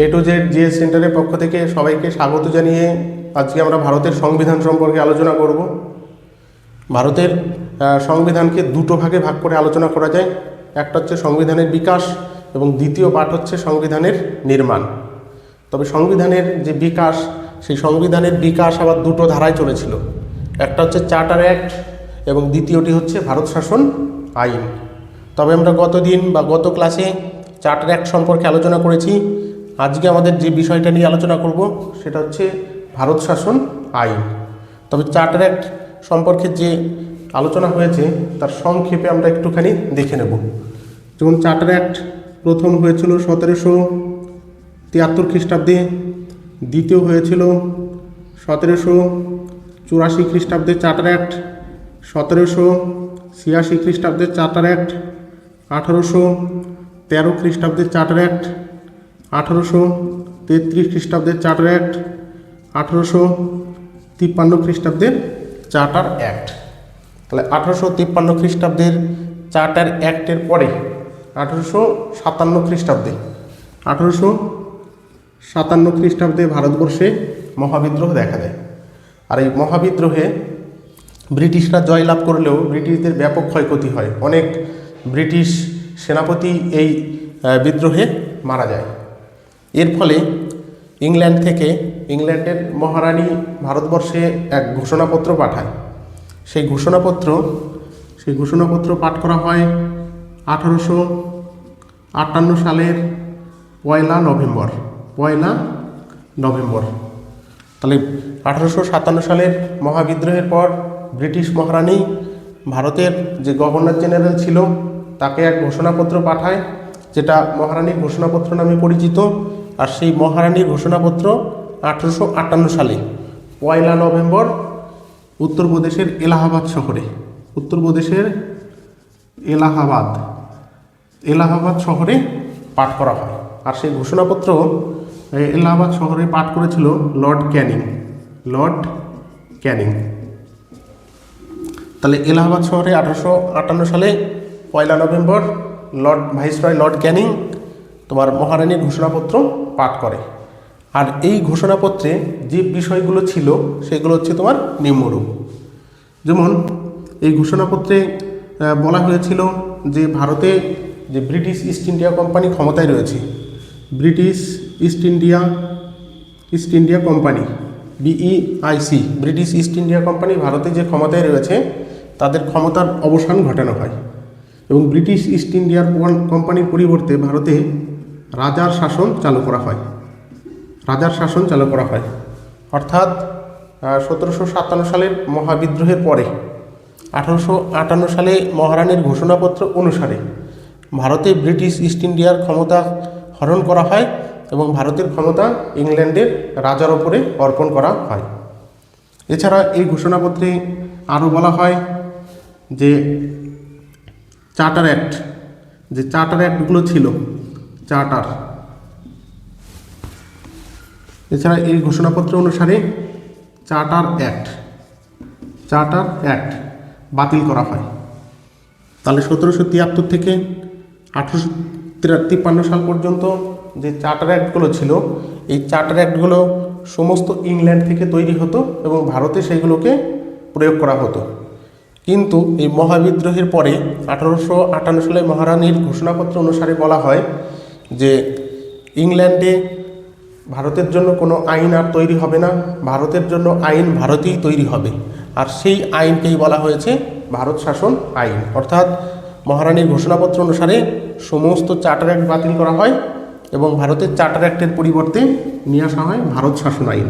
A to Z GS সেন্টারের পক্ষ থেকে সবাইকে স্বাগত জানিয়ে আজকে আমরা ভারতের সংবিধান সম্পর্কে আলোচনা করব। ভারতের সংবিধানকে দুটো ভাগে ভাগ করে আলোচনা করা যায়। একটা হচ্ছে সংবিধানের বিকাশ এবং দ্বিতীয় পাঠ হচ্ছে সংবিধানের নির্মাণ। তবে সংবিধানের যে বিকাশ, সেই সংবিধানের বিকাশ আবার দুটো ধারায় চলেছিল। একটা হচ্ছে চার্টার অ্যাক্ট এবং দ্বিতীয়টি হচ্ছে ভারত শাসন আইন। তবে আমরা গতদিন বা গত ক্লাসে চার্টার অ্যাক্ট সম্পর্কে আলোচনা করেছি। আজকে আমাদের যে বিষয়টা নিয়ে আলোচনা করব, সেটা হচ্ছে ভারত শাসন আইন। তবে চার্টার অ্যাক্ট সম্পর্কে যে আলোচনা হয়েছে, তার সংক্ষেপে আমরা একটুখানি দেখে নেব। যেমন চার্টার অ্যাক্ট প্রথম হয়েছিল সতেরোশো তিয়াত্তর খ্রিস্টাব্দে, দ্বিতীয় হয়েছিল সতেরোশো চুরাশি খ্রিস্টাব্দে চার্টার অ্যাক্ট সতেরোশো ছিয়াশি খ্রিস্টাব্দে চার্টার অ্যাক্ট আঠারোশো তেরো খ্রিস্টাব্দে চার্টার অ্যাক্ট আঠারোশো তেত্রিশ খ্রিস্টাব্দের চার্টার অ্যাক্ট আঠারোশো তিপ্পান্ন খ্রিস্টাব্দের চার্টার অ্যাক্ট তাহলে আঠারোশো তিপ্পান্ন খ্রিস্টাব্দের চার্টার অ্যাক্টের পরে আঠারোশো সাতান্ন খ্রিস্টাব্দে, আঠারোশো সাতান্ন খ্রিস্টাব্দে ভারতবর্ষে মহাবিদ্রোহ দেখা দেয়। আর এই মহাবিদ্রোহে ব্রিটিশরা জয়লাভ করলেও ব্রিটিশদের ব্যাপক ক্ষয়ক্ষতি হয়। অনেক ব্রিটিশ সেনাপতি এই বিদ্রোহে মারা যায়। এর ফলে ইংল্যান্ড থেকে ইংল্যান্ডের মহারানী ভারতবর্ষে এক ঘোষণাপত্র পাঠায়। সেই ঘোষণাপত্র সেই ঘোষণাপত্র পাঠ করা হয় আঠারোশো আটান্ন সালের পয়লা নভেম্বর পয়লা নভেম্বর। তাহলে আঠারোশো সাতান্ন সালের মহাবিদ্রোহের পর ব্রিটিশ মহারানী ভারতের যে গভর্নর জেনারেল ছিল, তাকে এক ঘোষণাপত্র পাঠায়, যেটা মহারানীর ঘোষণাপত্র নামে পরিচিত। আর সেই মহারানীর ঘোষণাপত্র আঠারোশো আটান্ন সালে, পয়লা নভেম্বর, উত্তরপ্রদেশের এলাহাবাদ শহরে। উত্তরপ্রদেশের এলাহাবাদ এলাহাবাদ শহরে পাঠ করা হয়। আর সেই ঘোষণাপত্র এলাহাবাদ শহরে পাঠ করেছিল লর্ড ক্যানিং। লর্ড ক্যানিং। তাহলে এলাহাবাদ শহরে আঠারোশো আটান্ন সালে পয়লা November, Lord viceroy Lord Canning তোমার মহারানীর ঘোষণাপত্র পাঠ করে। আর এই ঘোষণাপত্রে যে বিষয়গুলো ছিল, সেগুলো হচ্ছে তোমার নিম্নরূপ। যেমন এই ঘোষণাপত্রে বলা হয়েছিল যে ভারতে যে ব্রিটিশ ইস্ট ইন্ডিয়া কোম্পানি ক্ষমতায় রয়েছে, British East India East India company BEIC British East India company ভারতে যে ক্ষমতায় রয়েছে, তাদের ক্ষমতার অবসান ঘটানো হয়। এবং ব্রিটিশ ইস্ট ইন্ডিয়ার কোম্পানির পরিবর্তে ভারতে রাজার শাসন চালু করা হয়। রাজার শাসন চালু করা হয়। অর্থাৎ সতেরোশো সাতান্ন সালের মহাবিদ্রোহের পরে, আঠারোশো আটান্ন সালে মহারানীর ঘোষণাপত্র অনুসারে ভারতে ব্রিটিশ ইস্ট ইন্ডিয়ার ক্ষমতা হরণ করা হয় এবং ভারতের ক্ষমতা ইংল্যান্ডের রাজার ওপরে অর্পণ করা হয়। এছাড়া এই ঘোষণাপত্রে আরও বলা হয় যে, চার্টার অ্যাক্ট, যে চার্টার অ্যাক্টগুলো ছিল চার্টার। এছাড়া এই ঘোষণাপত্র অনুসারে চার্টার অ্যাক্ট চার্টার অ্যাক্ট বাতিল করা হয়। তাহলে সতেরোশো তিয়াত্তর থেকে আঠেরোশো তিপ্পান্ন সাল পর্যন্ত যে চার্টার অ্যাক্টগুলো ছিল, এই চার্টার অ্যাক্টগুলো সমস্ত ইংল্যান্ড থেকে তৈরি হতো এবং ভারতে সেইগুলোকে প্রয়োগ করা হতো। কিন্তু এই মহাবিদ্রোহের পরে আঠারোশো আটান্ন সালে মহারানীর ঘোষণাপত্র অনুসারে বলা হয় যে ইংল্যান্ডে ভারতের জন্য কোনো আইন আর তৈরি হবে না, ভারতের জন্য আইন ভারতেই তৈরি হবে। আর সেই আইনকেই বলা হয়েছে ভারত শাসন আইন। অর্থাৎ মহারানীর ঘোষণাপত্র অনুসারে সমস্ত চার্টার অ্যাক্ট বাতিল করা হয় এবং ভারতের চার্টার অ্যাক্টের পরিবর্তে নিয়ে আসা হয় ভারত শাসন আইন।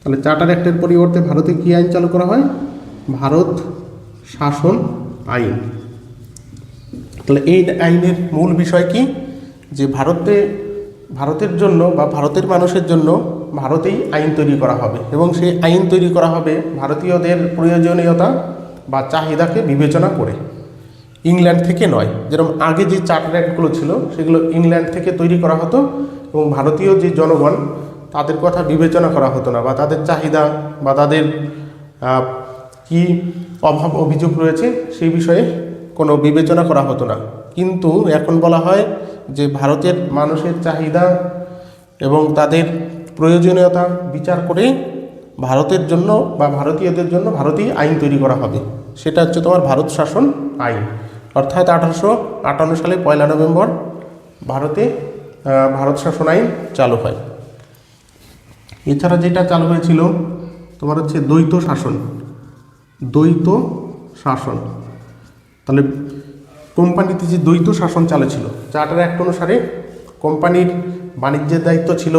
তাহলে চার্টার অ্যাক্টের পরিবর্তে ভারতে কী আইন চালু করা হয়? ভারত শাসন আইন। তাহলে এই আইনের মূল বিষয় কি? যে ভারতে, ভারতের জন্য বা ভারতের মানুষের জন্য ভারতেই আইন তৈরি করা হবে এবং সেই আইন তৈরি করা হবে ভারতীয়দের প্রয়োজনীয়তা বা চাহিদাকে বিবেচনা করে। ইংল্যান্ড থেকে নয়, যেরকম আগে যে চার্টার অ্যাক্টগুলো ছিল সেগুলো ইংল্যান্ড থেকে তৈরি করা হতো এবং ভারতীয় যে জনগণ, তাদের কথা বিবেচনা করা হতো না বা তাদের চাহিদা বা তাদের কি অভাব অভিযোগ রয়েছে সেই বিষয়ে কোনো বিবেচনা করা হতো না। কিন্তু এখন বলা হয় যে ভারতের মানুষের চাহিদা এবং তাদের প্রয়োজনীয়তা বিচার করে ভারতের জন্য বা ভারতীয়দের জন্য ভারতীয় আইন তৈরি করা হবে। সেটা হচ্ছে তোমার ভারত শাসন আইন। অর্থাৎ আঠারোশো আটান্ন সালে পয়লা নভেম্বর ভারতে ভারত শাসন আইন চালু হয়। এছাড়া যেটা চালু হয়েছিল, তোমার হচ্ছে দ্বৈত শাসন। দ্বৈত শাসন। তাহলে কোম্পানিতে যে দ্বৈত শাসন চালু ছিল চার্টার অ্যাক্ট অনুসারে কোম্পানির বাণিজ্যের দায়িত্ব ছিল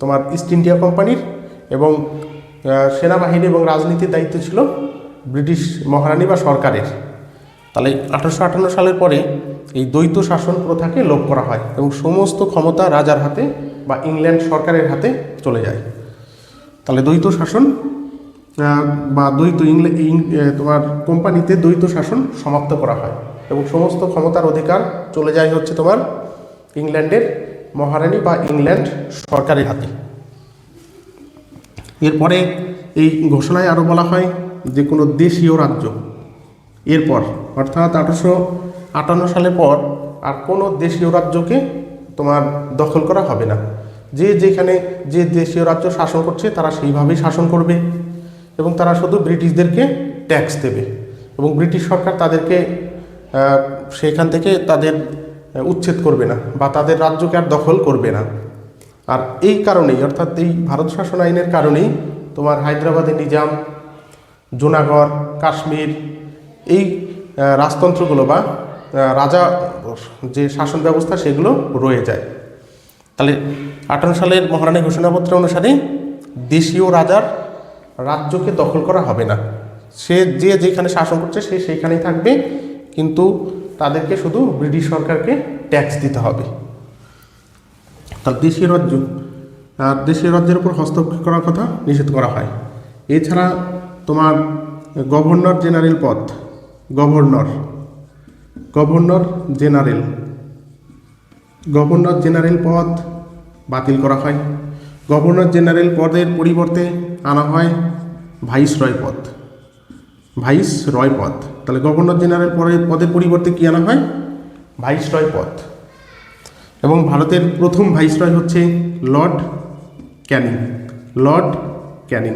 তোমার ইস্ট ইন্ডিয়া কোম্পানির এবং সেনাবাহিনী এবং রাজনীতির দায়িত্ব ছিল ব্রিটিশ মহারানী বা সরকারের। তাহলে আঠারোশো আটান্ন সালের পরে এই দ্বৈত শাসন প্রথাকে লোপ করা হয় এবং সমস্ত ক্ষমতা রাজার হাতে বা ইংল্যান্ড সরকারের হাতে চলে যায়। তাহলে দ্বৈত শাসন বা দ্বৈত ইংল্যা তোমার কোম্পানিতে দ্বৈত শাসন সমাপ্ত করা হয়। এবং সমস্ত ক্ষমতার অধিকার চলে যায় হচ্ছে তোমার ইংল্যান্ডের মহারানী বা ইংল্যান্ড সরকারের হাতে। এরপরে এই ঘোষণায় আরও বলা হয় যে কোনো দেশীয় রাজ্য। এরপর, অর্থাৎ আঠারোশো আটান্ন সালের পর আর কোনো দেশীয় রাজ্যকে তোমার দখল করা হবে না। যে যেখানে যে দেশীয় রাজ্য শাসন করছে, তারা সেইভাবেই শাসন করবে এবং তারা শুধু ব্রিটিশদেরকে ট্যাক্স দেবে এবং ব্রিটিশ সরকার তাদেরকে সেখান থেকে তাদের উচ্ছেদ করবে না বা তাদের রাজ্যকে আর দখল করবে না। আর এই কারণেই, অর্থাৎ এই ভারত শাসন আইনের কারণেই তোমার হায়দ্রাবাদের নিজাম, জুনাগড়, কাশ্মীর এই রাজতন্ত্রগুলো বা রাজা যে শাসন ব্যবস্থা সেগুলো রয়ে যায়। তাহলে আঠারো সালের মহারানী ঘোষণাপত্র অনুসারে দেশীয় রাজার রাজ্যকে দখল করা হবে না। সে যে যেখানে শাসন করছে সে সেইখানেই থাকবে। কিন্তু তাদেরকে শুধু ব্রিটিশ সরকারকে ট্যাক্স দিতে হবে। তার দেশীয় রাজ্য দেশীয় রাজ্যের উপর হস্তক্ষেপ করার কথা নিষেধ করা হয়। এছাড়া তোমার গভর্নর জেনারেল পদ, governor governor general governor general পদ বাতিল করা হয়। গভর্নর জেনারেল পদের পরিবর্তে আনা হয় ভাইস রয় পদ। ভাইস রয় পদ তাহলে গভর্নর জেনারেল পদের পদের পরিবর্তে কী আনা হয়? ভাইস রয় পদ এবং ভারতের প্রথম ভাইসরয় হচ্ছে লর্ড ক্যানিং। লর্ড ক্যানিং।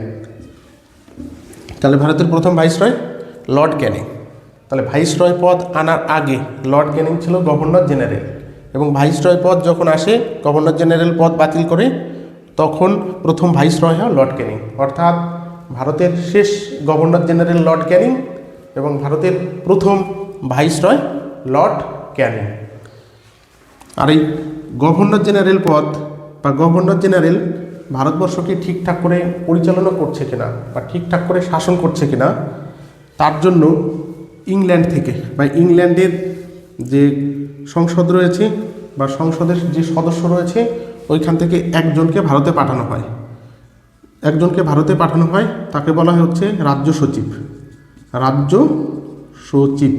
তাহলে ভারতের প্রথম ভাইসরয় লর্ড ক্যানিং। তাহলে ভাইসরয় পদ আনার আগে লর্ড ক্যানিং ছিল গভর্নর জেনারেল। এবং ভাইসরয় পদ যখন আসে, গভর্নর জেনারেল পদ বাতিল করে, তখন প্রথম ভাইসরয় হয় লর্ড ক্যানিং। অর্থাৎ ভারতের শেষ গভর্নর জেনারেল লর্ড ক্যানিং এবং ভারতের প্রথম ভাইসরয় লর্ড ক্যানিং। আর এই গভর্নর জেনারেল পদ বা গভর্নর জেনারেল ভারতবর্ষকে ঠিকঠাক করে পরিচালনা করছে কিনা বা ঠিকঠাক করে শাসন করছে কিনা, তার জন্য ইংল্যান্ড থেকে বা ইংল্যান্ডের যে সংসদ রয়েছে বা সংসদের যে সদস্য রয়েছে, ওইখান থেকে একজনকে ভারতে পাঠানো হয়। একজনকে ভারতে পাঠানো হয়, তাকে বলা হয় হচ্ছে রাজ্য সচিব। রাজ্য সচিব।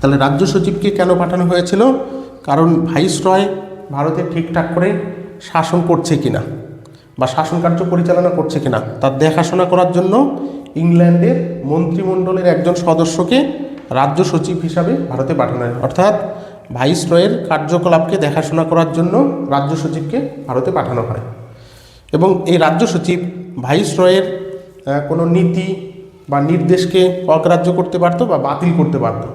তাহলে রাজ্য সচিবকে কেন পাঠানো হয়েছিল? কারণ ভাইসরয় ভারতে ঠিকঠাক করে শাসন করছে কিনা বা শাসন কার্য পরিচালনা করছে কিনা, তার দেখাশোনা করার জন্য ইংল্যান্ডের মন্ত্রিমণ্ডলের একজন সদস্যকে রাজ্য সচিব হিসাবে ভারতে পাঠানো হয়। অর্থাৎ ভাইসরয়ের কার্যকলাপকে দেখাশোনা করার জন্য রাজ্য সচিবকে ভারতে পাঠানো হয়। এবং এই রাজ্য সচিব ভাইসরয়ের কোনো নীতি বা নির্দেশকে অগ্রাহ্য করতে পারতো বা বাতিল করতে পারতো।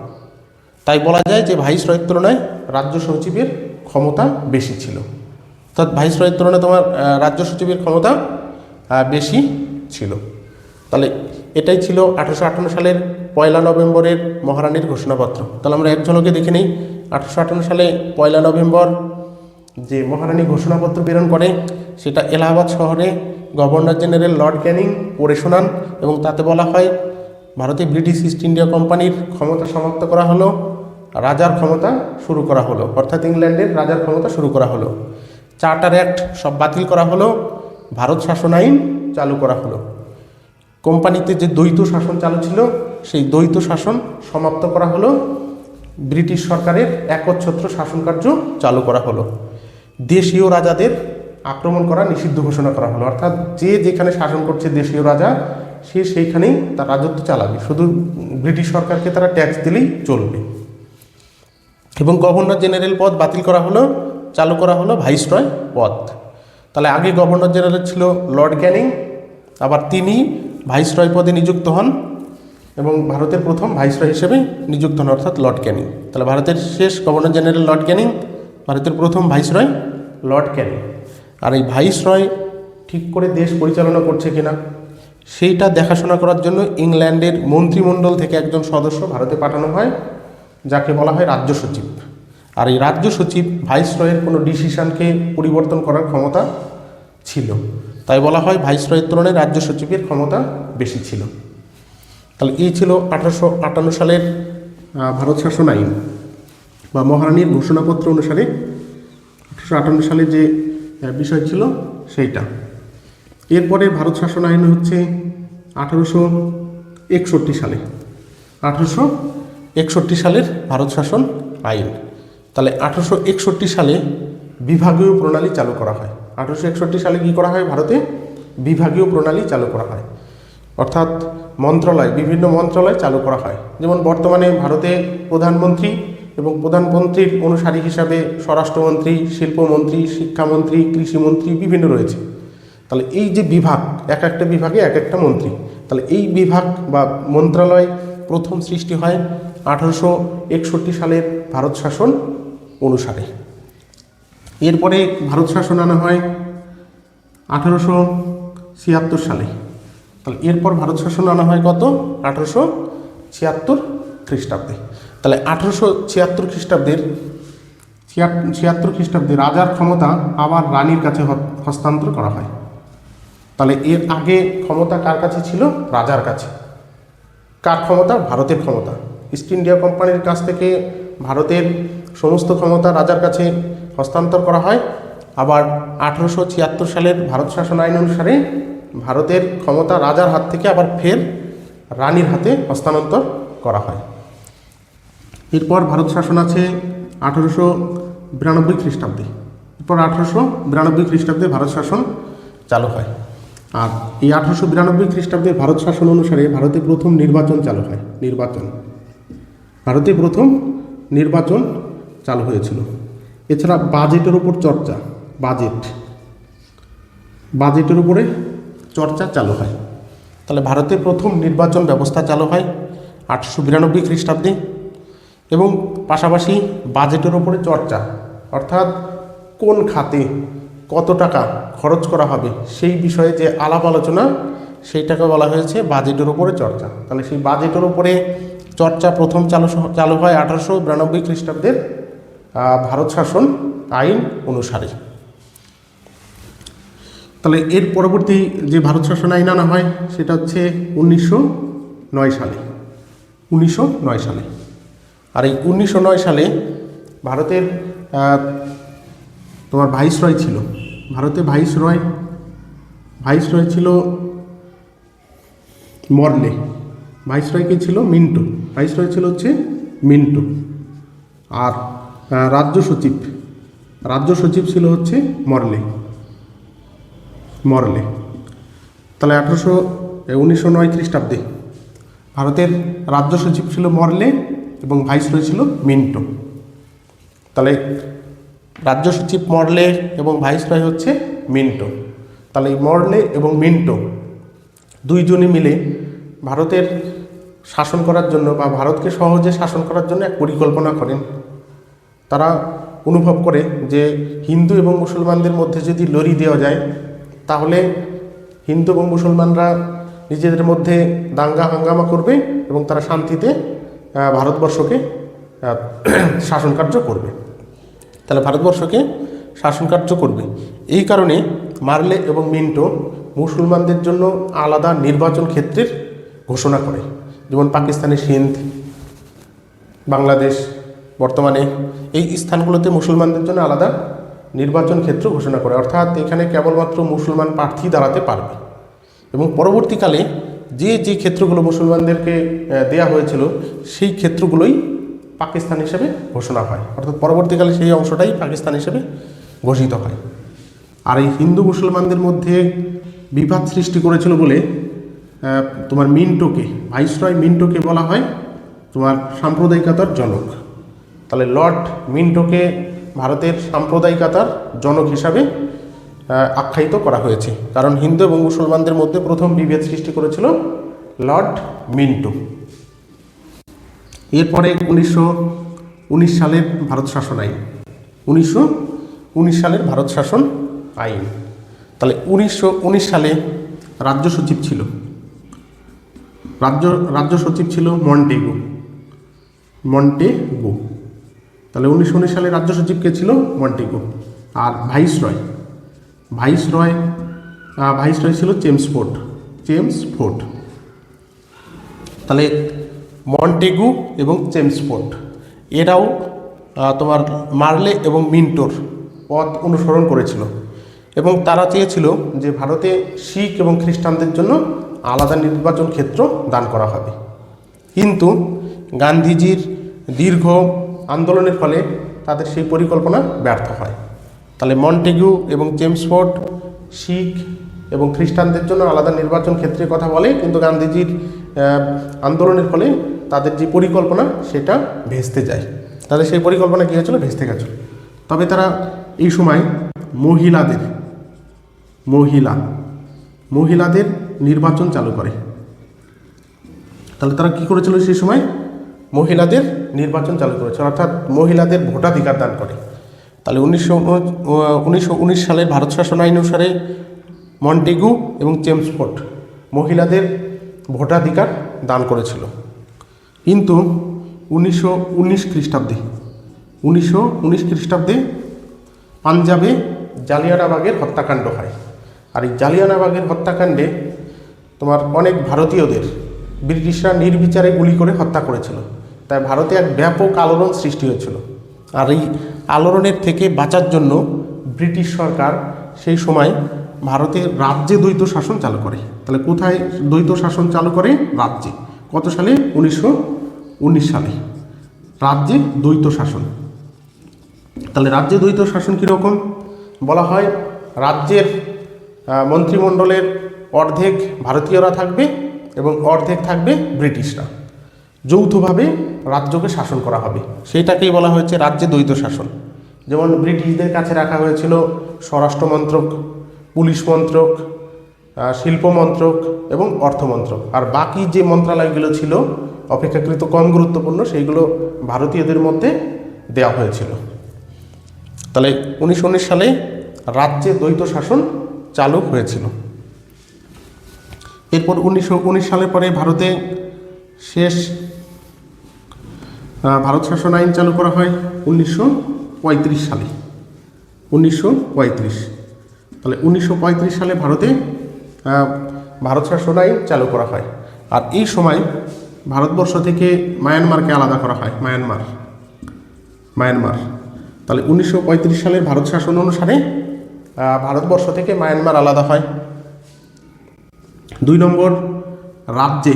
তাই বলা যায় যে ভাইসরয়ের তুলনায় রাজ্য সচিবের ক্ষমতা বেশি ছিল। অর্থাৎ ভাইসরয়ের তুলনায় তোমার রাজ্য সচিবের ক্ষমতা বেশি ছিল। তাহলে এটাই ছিল আঠারোশো আটান্ন সালের পয়লা নভেম্বরের মহারানীর ঘোষণাপত্র। তাহলে আমরা এক ঝলকে দেখে নিই। আঠারোশো আটান্ন সালে পয়লা নভেম্বর যে মহারানী ঘোষণাপত্র প্রেরণ করে, সেটা এলাহাবাদ শহরে গভর্নর জেনারেল লর্ড ক্যানিং পড়ে শোনান এবং তাতে বলা হয়, ভারতে ব্রিটিশ ইস্ট ইন্ডিয়া কোম্পানির ক্ষমতা সমাপ্ত করা হলো, রাজার ক্ষমতা শুরু করা হলো, অর্থাৎ ইংল্যান্ডের রাজার ক্ষমতা শুরু করা হলো। চার্টার অ্যাক্ট সব বাতিল করা হলো, ভারত শাসন আইন চালু করা হলো। কোম্পানিতে যে দ্বৈত শাসন চালু ছিল, সেই দ্বৈত শাসন সমাপ্ত করা হলো, ব্রিটিশ সরকারের একচ্ছত্র শাসন কার্য চালু করা হলো। দেশীয় রাজাদের আক্রমণ করা নিষিদ্ধ ঘোষণা করা হলো। অর্থাৎ যে যেখানে শাসন করছে দেশীয় রাজা, সে সেইখানেই তার রাজত্ব চালাবে। শুধু ব্রিটিশ সরকারকে তারা ট্যাক্স দিলেই চলবে। এবং গভর্নর জেনারেল পদ বাতিল করা হলো, চালু করা হলো ভাইসরয় পদ। তাহলে আগে গভর্নর জেনারেল ছিল লর্ড ক্যানিং, আবার তিনি ভাইসরয় পদে নিযুক্ত হন এবং ভারতের প্রথম ভাইসরয় হিসেবে নিযুক্ত হন, অর্থাৎ লর্ড ক্যানিং। তাহলে ভারতের শেষ গভর্নর জেনারেল লর্ড ক্যানিং, ভারতের প্রথম ভাইসরয় লর্ড ক্যানিং আর এই ভাইসরয় ঠিক করে দেশ পরিচালনা করছে কিনা, সেইটা দেখাশোনা করার জন্য ইংল্যান্ডের মন্ত্রিমণ্ডল থেকে একজন সদস্য ভারতে পাঠানো হয়, যাকে বলা হয় রাজ্য সচিব। আর এই রাজ্য সচিব ভাইসরয়ের কোনো ডিসিশানকে পরিবর্তন করার ক্ষমতা ছিল। তাই বলা হয় ভাইসরয়ের তুলনায় রাজ্য সচিবের ক্ষমতা বেশি ছিল। তাহলে এই ছিল আঠারোশো আটান্ন সালের ভারত শাসন আইন বা মহারানীর ঘোষণাপত্র অনুসারে আঠারোশো আটান্ন সালে যে বিষয় ছিল সেইটা। এরপরে ভারত শাসন আইন হচ্ছে আঠারোশো একষট্টি সালে। আঠারোশো একষট্টি সালের ভারত শাসন আইন। তাহলে আঠারোশো একষট্টি সালে বিভাগীয় প্রণালী চালু করা হয়। আঠারোশো একষট্টি সালে কী করা হয় ভারতে? বিভাগীয় প্রণালী চালু করা হয়। অর্থাৎ মন্ত্রণালয়, বিভিন্ন মন্ত্রণালয় চালু করা হয়। যেমন বর্তমানে ভারতে প্রধানমন্ত্রী এবং প্রধানমন্ত্রীর অনুসারী হিসাবে স্বরাষ্ট্রমন্ত্রী, শিল্পমন্ত্রী, শিক্ষামন্ত্রী, কৃষিমন্ত্রী বিভিন্ন রয়েছে। তাহলে এই যে বিভাগ, এক একটা বিভাগে এক একটা মন্ত্রী। তাহলে এই বিভাগ বা মন্ত্রণালয় প্রথম সৃষ্টি হয় আঠারোশো একষট্টি সালের ভারত শাসন অনুসারে। এরপরে ভারত শাসন আনা হয় আঠারোশো ছিয়াত্তর সালে। তাহলে এরপর ভারত শাসন আনা হয় কত? আঠারোশো ছিয়াত্তর খ্রিস্টাব্দে। তাহলে আঠেরোশো ছিয়াত্তর খ্রিস্টাব্দের ছিয়াত্তর খ্রিস্টাব্দে রাজার ক্ষমতা আবার রানীর কাছে হস্তান্তর করা হয়। তাহলে এর আগে ক্ষমতা কার কাছে ছিল? রাজার কাছে। কার ক্ষমতা? ভারতের ক্ষমতা। ইস্ট ইন্ডিয়া কোম্পানির কাছ থেকে ভারতের সমস্ত ক্ষমতা রাজার কাছে হস্তান্তর করা হয়। আবার আঠারোশো ছিয়াত্তর সালের ভারত শাসন আইন অনুসারে ভারতের ক্ষমতা রাজার হাত থেকে আবার ফের রানীর হাতে হস্তান্তর করা হয়। এরপর ভারত শাসন আছে আঠারোশো বিরানব্বই খ্রিস্টাব্দে। এরপর আঠারোশো বিরানব্বই খ্রিস্টাব্দে ভারত শাসন চালু হয়। আর এই আঠারোশো বিরানব্বই খ্রিস্টাব্দে ভারত শাসন অনুসারে ভারতে প্রথম নির্বাচন চালু হয়, নির্বাচন। ভারতে প্রথম নির্বাচন চালু হয়েছিল। এছাড়া বাজেটের উপর চর্চা, বাজেট। বাজেটের উপরে চর্চা চালু হয়। তাহলে ভারতে প্রথম নির্বাচন ব্যবস্থা চালু হয় আটশো বিরানব্বই খ্রিস্টাব্দে। এবং পাশাপাশি বাজেটের ওপরে চর্চা, অর্থাৎ কোন খাতে কত টাকা খরচ করা হবে সেই বিষয়ে যে আলাপ আলোচনা, সেইটাকে বলা হয়েছে বাজেটের ওপরে চর্চা। তাহলে সেই বাজেটের উপরে চর্চা প্রথম চালু চালু হয় আঠারোশো বিরানব্বই খ্রিস্টাব্দের ভারত শাসন আইন অনুসারে। তাহলে এর পরবর্তী যে ভারত শাসন আইন আনা হয়, সেটা হচ্ছে উনিশশো নয় সালে। উনিশশো নয় সালে। আর এই উনিশশো নয় সালে ভারতের তোমার ভাইসরয় ছিল। ভারতে ভাইসরয় ভাইসরয় ছিল মরলে। ভাইসরয় কি ছিল? মিন্টো। ভাইসরয় ছিল হচ্ছে মিন্টো। আর রাজ্য সচিব রাজ্য সচিব ছিল হচ্ছে মরলে। মরলে। তাহলে আঠারোশো উনিশশো নয় খ্রিস্টাব্দে ভারতের রাজ্য সচিব ছিল মরলে এবং ভাইসরয় ছিল মিন্টো। তাহলে রাজ্য সচিব মরলে এবং ভাইসরয় হচ্ছে মিন্টো। তাহলে এই মরলে এবং মিন্টো দুইজনে মিলে ভারতের শাসন করার জন্য বা ভারতকে সহজে শাসন করার জন্য এক পরিকল্পনা করেন। তারা অনুভব করে যে হিন্দু এবং মুসলমানদের মধ্যে যদি লড়ি দেওয়া যায়, তাহলে হিন্দু এবং মুসলমানরা নিজেদের মধ্যে দাঙ্গা হাঙ্গামা করবে এবং তারা শান্তিতে ভারতবর্ষকে আহ, শাসন কার্য করবে। তাহলে ভারতবর্ষকে শাসন কার্য করবে। এই কারণে মার্লে এবং মিন্টো মুসলমানদের জন্য আলাদা নির্বাচন ক্ষেত্রের ঘোষণা করে। যেমন পাকিস্তানের সিন্ধ বাংলাদেশ বর্তমানে এই স্থানগুলোতে মুসলমানদের জন্য আলাদা নির্বাচন ক্ষেত্র ঘোষণা করে। অর্থাৎ এখানে কেবলমাত্র মুসলমান প্রার্থী দাঁড়াতে পারবে। এবং পরবর্তীকালে যে যে ক্ষেত্রগুলো মুসলমানদেরকে দেয়া হয়েছিল, সেই ক্ষেত্রগুলোই পাকিস্তান হিসেবে ঘোষণা হয়। অর্থাৎ পরবর্তীকালে সেই অংশটাই পাকিস্তান হিসেবে ঘোষিত হয়। আর এই হিন্দু মুসলমানদের মধ্যে বিবাদ সৃষ্টি করেছিল বলে তোমার মিন্টোকে, ভাইসরয় মিন্টোকে বলা হয়, তোমার সাম্প্রদায়িকতার জনক। তাহলে লর্ড মিন্টোকে ভারতের সাম্প্রদায়িকতার জনক হিসাবে আখ্যায়িত করা হয়েছে। কারণ হিন্দু এবং মুসলমানদের মধ্যে প্রথম বিভেদ সৃষ্টি করেছিল লর্ড মিন্টু। এরপরে উনিশশো উনিশ সালের ভারত শাসন আইন। উনিশশো উনিশ সালের ভারত শাসন আইন। তাহলে উনিশশো উনিশ সালে রাজ্য সচিব ছিল। রাজ্য রাজ্য সচিব ছিল মন্টেগু। মন্টেগু। তাহলে উনিশশো উনিশ সালে রাজ্য সচিব কে ছিল? মন্টেগু। আর viceroy viceroy viceroy ছিল জেমস ফোর্ট জেমস ফোর্ট। তাহলে মন্টেগু এবং জেমস ফোর্ট, এরাও তোমার মার্লে এবং মিন্টোর পথ অনুসরণ করেছিল। এবং তারা চেয়েছিল যে ভারতে শিখ এবং খ্রিস্টানদের জন্য আলাদা নির্বাচন ক্ষেত্র দান করা হবে। কিন্তু গান্ধীজির দীর্ঘ আন্দোলনের ফলে তাদের সেই পরিকল্পনা ব্যর্থ হয়। তাহলে মন্টেগু এবং জেমস ফোর্ট শিখ এবং খ্রিস্টানদের জন্য আলাদা নির্বাচন ক্ষেত্রে কথা বলে, কিন্তু গান্ধীজির আন্দোলনের ফলে তাদের যে পরিকল্পনা, সেটা ভেস্তে যায়। তাদের সেই পরিকল্পনা কী হয়েছিল? ভেস্তে গেছিল। তবে তারা এই সময় মহিলাদের, মহিলা, মহিলাদের নির্বাচন চালু করে। তাহলে তারা কি করেছিল সেই সময়? মহিলাদের নির্বাচন চালু করেছে অর্থাৎ মহিলাদের ভোটাধিকার দান করে। তাহলে উনিশশো উনিশশো উনিশ সালের ভারত শাসন আইন অনুসারে মন্টেগু এবং চেমসফোর্ট মহিলাদের ভোটাধিকার দান করেছিল। কিন্তু উনিশশো উনিশ খ্রিস্টাব্দে, উনিশশো উনিশ খ্রিস্টাব্দে পাঞ্জাবে জালিয়ানাবাগের হত্যাকাণ্ড হয়। আর এই জালিয়ানাবাগের হত্যাকাণ্ডে তোমার অনেক ভারতীয়দের ব্রিটিশরা নির্বিচারে গুলি করে হত্যা করেছিল। তাই ভারতে এক ব্যাপক আলোড়ন সৃষ্টি হয়েছিল। আর এই আলোড়নের থেকে বাঁচার জন্য ব্রিটিশ সরকার সেই সময় ভারতে রাজ্যে দ্বৈত শাসন চালু করে। তাহলে কোথায় দ্বৈত শাসন চালু করে? রাজ্যে। কত সালে? উনিশশো উনিশ সালে। রাজ্যে দ্বৈত শাসন। তাহলে রাজ্যে দ্বৈত শাসন কীরকম বলা হয় রাজ্যের মন্ত্রিমণ্ডলের অর্ধেক ভারতীয়রা থাকবে এবং অর্ধেক থাকবে ব্রিটিশরা। যৌথভাবে রাজ্যকে শাসন করা হবে। সেইটাকেই বলা হয়েছে রাজ্যে দ্বৈত শাসন। যেমন ব্রিটিশদের কাছে রাখা হয়েছিল স্বরাষ্ট্র মন্ত্রক, পুলিশ মন্ত্রক শিল্প মন্ত্রক এবং অর্থ মন্ত্রক। আর বাকি যে মন্ত্রণালয়গুলো ছিল, অপেক্ষাকৃত কম গুরুত্বপূর্ণ, সেইগুলো ভারতীয়দের মধ্যে দেওয়া হয়েছিল। তাহলে উনিশশো উনিশ সালে রাজ্যে দ্বৈত শাসন চালু হয়েছিল। এরপর উনিশশো উনিশ সালের পরে ভারতে শেষ ভারত শাসন আইন চালু করা হয় উনিশশো পঁয়ত্রিশ সালে। উনিশশো পঁয়ত্রিশ। তাহলে উনিশশো পঁয়ত্রিশ সালে ভারতে ভারত শাসন আইন চালু করা হয়। আর এই সময় ভারতবর্ষ থেকে মায়ানমারকে আলাদা করা হয়, মায়ানমার। মায়ানমার। তাহলে উনিশশো পঁয়ত্রিশ সালের ভারত শাসন অনুসারে ভারতবর্ষ থেকে মায়ানমার আলাদা হয়। দুই নম্বর, রাজ্যে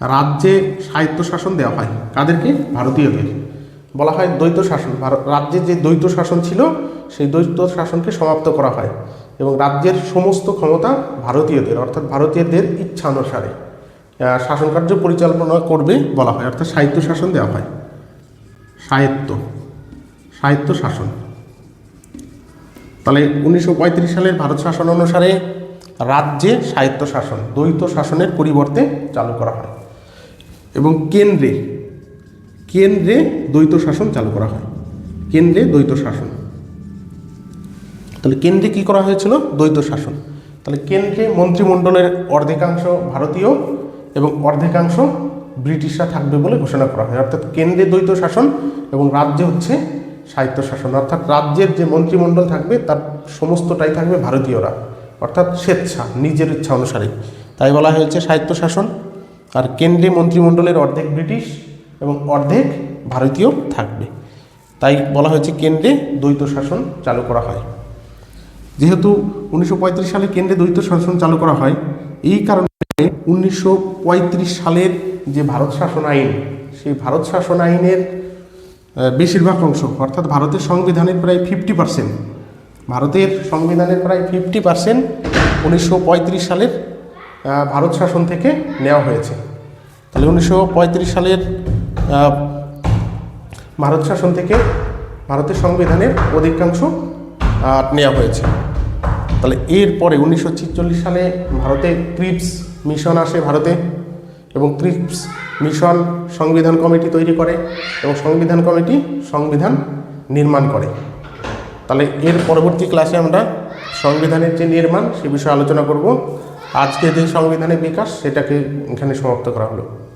রাজ্যে স্বায়ত্তশাসন দেওয়া হয়। কাদেরকে? ভারতীয়দের। বলা হয় দ্বৈত শাসন রাজ্যের যে দ্বৈত শাসন ছিল, সেই দ্বৈত শাসনকে সমাপ্ত করা হয় এবং রাজ্যের সমস্ত ক্ষমতা ভারতীয়দের, অর্থাৎ ভারতীয়দের ইচ্ছা অনুসারে শাসন কার্য পরিচালনা করবে বলা হয়, অর্থাৎ সাহিত্য শাসন দেওয়া হয়। সাহিত্য। সাহিত্য শাসন তাহলে উনিশশো পঁয়ত্রিশ সালের ভারত শাসন অনুসারে রাজ্যে সাহিত্য শাসন দ্বৈত শাসনের পরিবর্তে চালু করা হয়। এবং কেন্দ্রে কেন্দ্রে দ্বৈত শাসন চালু করা হয়। কেন্দ্রে দ্বৈত শাসন। তাহলে কেন্দ্রে কি করা হয়েছিল? দ্বৈত শাসন। তাহলে কেন্দ্রে মন্ত্রিমণ্ডলের অর্ধেকাংশ ভারতীয় এবং অর্ধেকাংশ ব্রিটিশরা থাকবে বলে ঘোষণা করা হয়। অর্থাৎ কেন্দ্রে দ্বৈত শাসন এবং রাজ্যে হচ্ছে সাহিত্য শাসন। অর্থাৎ রাজ্যের যে মন্ত্রিমণ্ডল থাকবে, তার সমস্তটাই থাকবে ভারতীয়রা। অর্থাৎ স্বেচ্ছা, নিজের ইচ্ছা অনুসারে। তাই বলা হয়েছে সাহিত্য শাসন। আর কেন্দ্রে মন্ত্রিমণ্ডলের অর্ধেক ব্রিটিশ এবং অর্ধেক ভারতীয় থাকবে। তাই বলা হয়েছে কেন্দ্রে দ্বৈত শাসন চালু করা হয়। যেহেতু উনিশশো পঁয়ত্রিশ সালে কেন্দ্রে দ্বৈত শাসন চালু করা হয়, এই কারণে উনিশশো পঁয়ত্রিশ সালের যে ভারত শাসন আইন, সেই ভারত শাসন আইনের বেশিরভাগ অংশ, অর্থাৎ ভারতের সংবিধানের প্রায় ফিফটি পার্সেন্ট ভারতের সংবিধানের প্রায় ফিফটি পার্সেন্ট উনিশশো পঁয়ত্রিশ সালের ভারত শাসন থেকে নেওয়া হয়েছে। তাহলে উনিশশো পঁয়ত্রিশ সালের ভারত শাসন থেকে ভারতের সংবিধানের অধিকাংশ নেওয়া হয়েছে। তাহলে এরপরে উনিশশো সালে ভারতে ক্রিপস মিশন আসে ভারতে এবং ক্রিপস মিশন সংবিধান কমিটি তৈরি করে এবং সংবিধান কমিটি সংবিধান নির্মাণ করে। তাহলে এর পরবর্তী ক্লাসে আমরা সংবিধানের যে নির্মাণ সে বিষয়ে আলোচনা করব। আজকে যে সংবিধানের বিকাশ সেটাকে এখানে সমাপ্ত করা হলো।